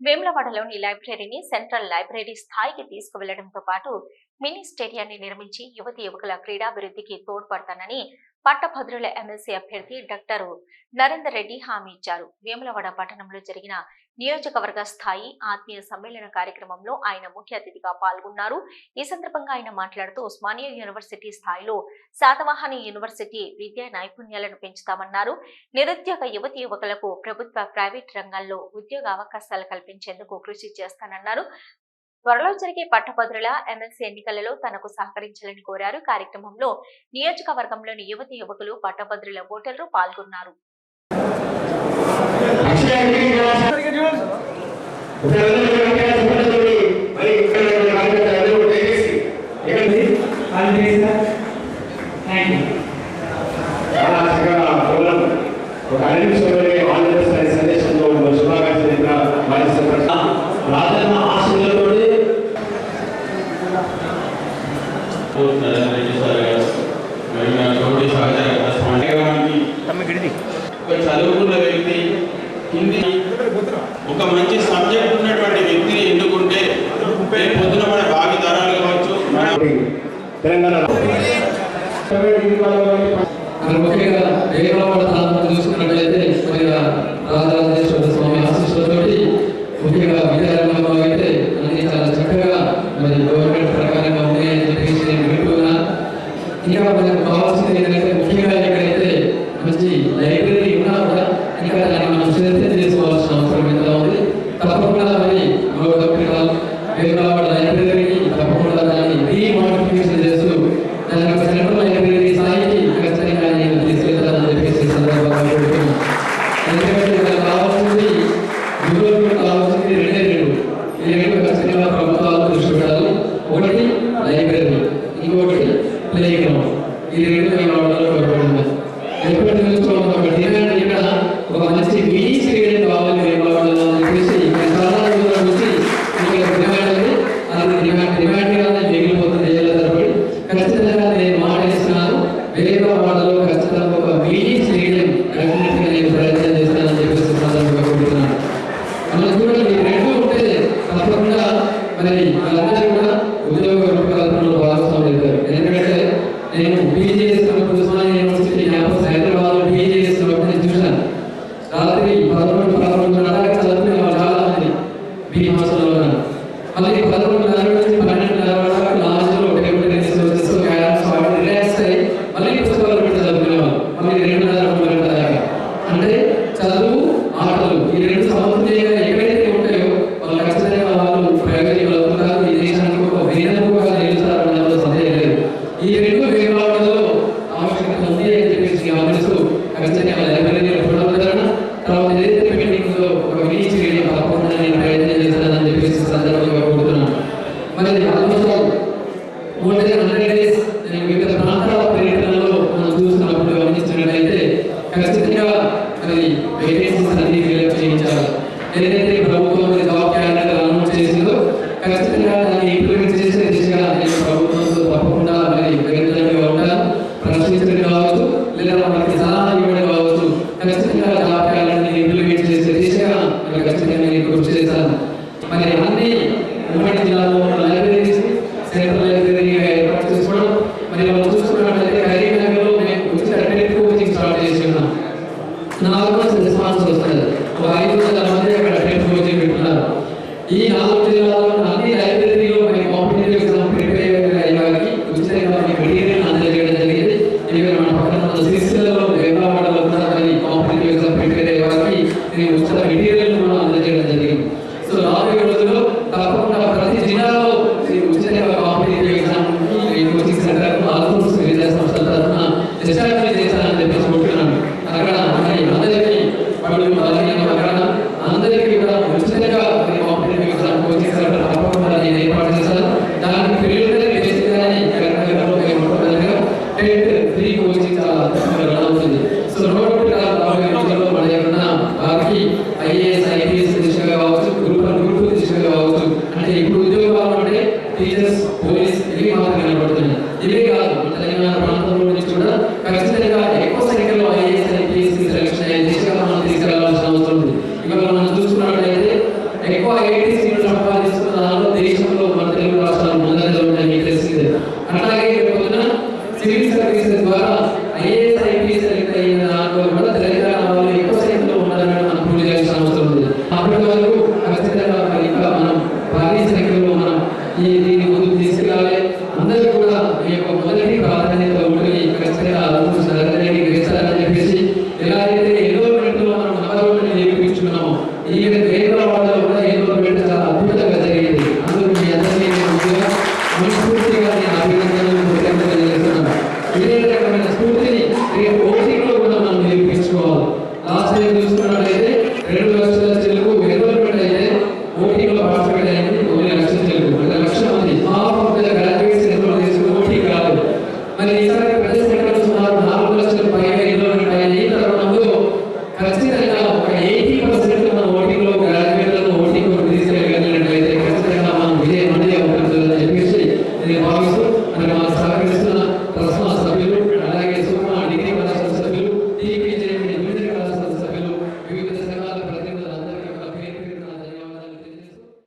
వేములవాడలోని లైబ్రరీని central library స్థాయికి తీసుకువెళ్ళడంతో పాటు మినీ స్టేడియాన్ని నిర్మించి యువతి యువకుల క్రీడాభివృద్ధికి తోడ్పడతానని పట్టభద్రుల ఎమ్మెల్సీ అభ్యర్థి డాక్టర్ నరేందర్ రెడ్డి హామీ ఇచ్చారు. వేములవాడ పట్టణంలో జరిగిన నియోజకవర్గ స్థాయి ఆత్మీయ సమ్మేళన కార్యక్రమంలో ఆయన ముఖ్య అతిథిగా పాల్గొన్నారు. ఈ సందర్భంగా ఆయన మాట్లాడుతూ ఉస్మానియా యూనివర్సిటీ స్థాయిలో శాతవాహని యూనివర్సిటీ విద్యా నైపుణ్యాలను పెంచుతామన్నారు. నిరుద్యోగ యువతి యువకులకు ప్రభుత్వ ప్రైవేట్ రంగాల్లో ఉద్యోగ అవకాశాలు కల్పించేందుకు కృషి చేస్తానన్నారు. త్వరలో జరిగే పట్టభద్రుల ఎమ్మెల్సీ ఎన్నికలలో తనకు సహకరించాలని కోరారు. కార్యక్రమంలో నియోజకవర్గంలోని యువతి యువకులు పట్టభద్రుల ఓటర్లు పాల్గొన్నారు. చదువుకున్న వ్యక్తి హిందీ ఒక మంచి సబ్జెక్ట్ ఉన్నటువంటి వ్యక్తిని ఎన్నుకుంటే రేపు పొద్దున మన భావితరాలు కావచ్చు మన తెలంగాణ ముఖ్యంగా చూసుకున్నట్లయితే మరి రాజరాజేశ్వర స్వామి ఆశీస్సులతోటి ముఖ్యంగా అయితే అన్ని చాలా చక్కగా మరి గవర్నమెంట్ ప్రకారంగా ఉన్నాయని చెప్పేసి నేను వింటున్నా ఇంకా మనకు కావాల్సింది ఏంటంటే ముఖ్యంగా ఇక్కడైతే మంచి లైబ్రరీ ఉన్నా కూడా ఇంకా దాన్ని మనం శ్రద్ధ చేసుకోవాల్సిన అవసరం ఎంత ఉంది తప్పకుండా మరి గౌరవ వేగవాడ లైబ్రరీని తప్పకుండా దాన్ని రీమోడిఫికేషన్ చేస్తూ దాని యొక్క సెంట్రల్ లైబ్రరీ స్థాయికి ఖచ్చితంగా నేను తీసుకెళ్తానని చెప్పేసి ఈ సందర్భంగా కోరుతున్నాను. ఎందుకంటే ఇక్కడ కావాల్సింది యువకులకు కావాల్సింది రెండే రెండు ఈ రెండు ఖచ్చితంగా ప్రభుత్వాలు దృష్టి పెట్టాలి ఒకటి లైబ్రరీ ఇంకొకటి ప్లే గ్రౌండ్ ఈ రెండు మేము అవడంలో కోరుకుంటున్నాం డిమాండ్ ఇక్కడ ఒక మంచి మినీ స్టేడియం కావాలి మేము అని ఇక్కడ ఇక్కడ డిమాండ్ ఉంది అది డిమాండ్ డిమాండ్ గానే మిగిలిపోతుంది ఏళ్ళ తరబడి. ఖచ్చితంగా నేను మాట ఇస్తున్నాను వేరే వాళ్ళలో ఖచ్చితంగా ఒక మినీ స్టేడియం డెఫినెట్గా నేను ప్రయత్నం చేస్తానని చెప్పేసి సందర్భంగా కోరుతున్నాను అలా చూడండి రెండు ఉంటే తప్పకుండా మరి వాళ్ళందరూ కూడా ఉద్యోగ రూపకల్పనలో భాగస్వాములు అవుతారు. ఎందుకంటే నేను పీజీ చేస్తున్నప్పుడు Osmania university campus Hyderabad PG చేస్తున్నప్పుడు నేను చూశాను రాత్రి పదకొండు పదకొండున్నర చదువుకునే వాళ్ళు చాలా మంది బీ హాస్టల్లో ఉన్నారు మళ్ళీ పదకొండున్నర నుంచి పన్నెండున్నర వరకు లాస్ట్లో టేబుల్ టెన్నిస్ వచ్చేసి క్యారమ్స్ రిలాక్స్ అయ్యి మళ్ళీ పుస్తకాలు పెట్టి చదువుకునేవాళ్ళు మళ్ళీ మూడు దాకా అంటే చదువు ఆటలు ఈ రెండు సమతుల్యంగా ఎక్కడైతే ఉంటాయో వాళ్ళు ఖచ్చితంగా వాళ్ళు ప్రయోజనం అవుతారు ఈ దేశానికి ఒక వేదముగా నిలుస్తారు అందులో సందేహం లేదు ఈ రెండు వేగవాడలో ఆవశ్యకత ఉంది అని చెప్పేసి గమనిస్తూ ఖచ్చితంగా లైబ్రరీ పునరుద్ధరణ తర్వాత ఏదైతే పెండింగ్లో ఒక మినీ స్టేడియం తప్పకుండా నేను ప్రయత్నం చేస్తానని చెప్పేసి సందర్భంగా కోరుతున్నాను మరి ఆల్మోస్ట్ మోర్ హండ్రెడ్ డేస్ వివిధ ప్రాంతాల పర్యటనలో మనం చూస్తున్నప్పుడు గమనిస్తున్నట్లయితే ఖచ్చితంగా మరి వేకెన్సీస్ అన్ని ఫిల్అప్ చేయించాలి ఏదైతే ప్రభుత్వం జాబ్ క్యాలెండర్ అనౌన్స్ చేసిందో ఖచ్చితంగా దాన్ని ఇంప్లిమెంట్ చేసే దిశగా నేను ప్రభుత్వంతో తప్పకుండా మరి ఉంటాను ప్రశ్నించడం కావచ్చు లేదా మనకి సలహా ఇవ్వడం కావచ్చు ఖచ్చితంగా జాబ్ క్యాలెండర్ ఇంప్లిమెంట్ చేసే దిశగా ఖచ్చితంగా నేను కృషి మరి అన్ని నాలుగు రోజులు రెస్పాన్స్ వస్తుంది ఒక ఐదు వందల మంది అక్కడ టెట్ కోచింగ్ పెట్టున్నారు ఈ నాలుగు జిల్లాలో వారికి ఐఏఎస్ ఐపీఎస్ దిశగా కావచ్చు గ్రూప్ వన్ గ్రూప్ టూ దిశగా కావచ్చు. అంటే ఇప్పుడు ఉద్యోగం కావాలంటే టీచర్స్ పోలీస్ ఇవి మాత్రం కనబడుతున్నాయి. ఇవే కాదు తెలంగాణ ప్రాంతంలో నుంచి కూడా ఖచ్చితంగా ఎక్కువ సంఖ్యలో ఐఏఎస్ ఐపీఎస్ సెలక్షన్ అయ్యే దిశగా మనం తీసుకురావాల్సిన అవసరం ఉంది. ఇవాళ మనం చూసుకున్నట్లయితే ఎక్కువ ఐటీ సీట్లు సంపాదిస్తున్న దానిలో దేశంలో మన తెలుగు రాష్ట్రాలు ముందంజలో ఉన్నాయి మీకు తెలిసిందే. అట్లాగే రేపు సివిల్ సర్వీసెస్ ద్వారా ఐఏఎస్ ఐపీఎస్ సెలెక్ట్ అయిన ఈ దీని కూడా ఈ యొక్క మొదటి ప్రాధాన్యత ఉంటుంది ఖచ్చితంగా ఎలా అయితే ఏదో మనం నవరోజుని నేర్పించుకున్నాము ఈ వేదవాడలో కూడా చాలా అద్భుతంగా జరిగింది. అందుకు మీ అందరినీ రకమైన స్ఫూర్తిని రేపు కూడా మనం నేర్పించుకోవాలి. లాస్ట్ చూసుకున్నట్లయితే రెండు లక్షల and our service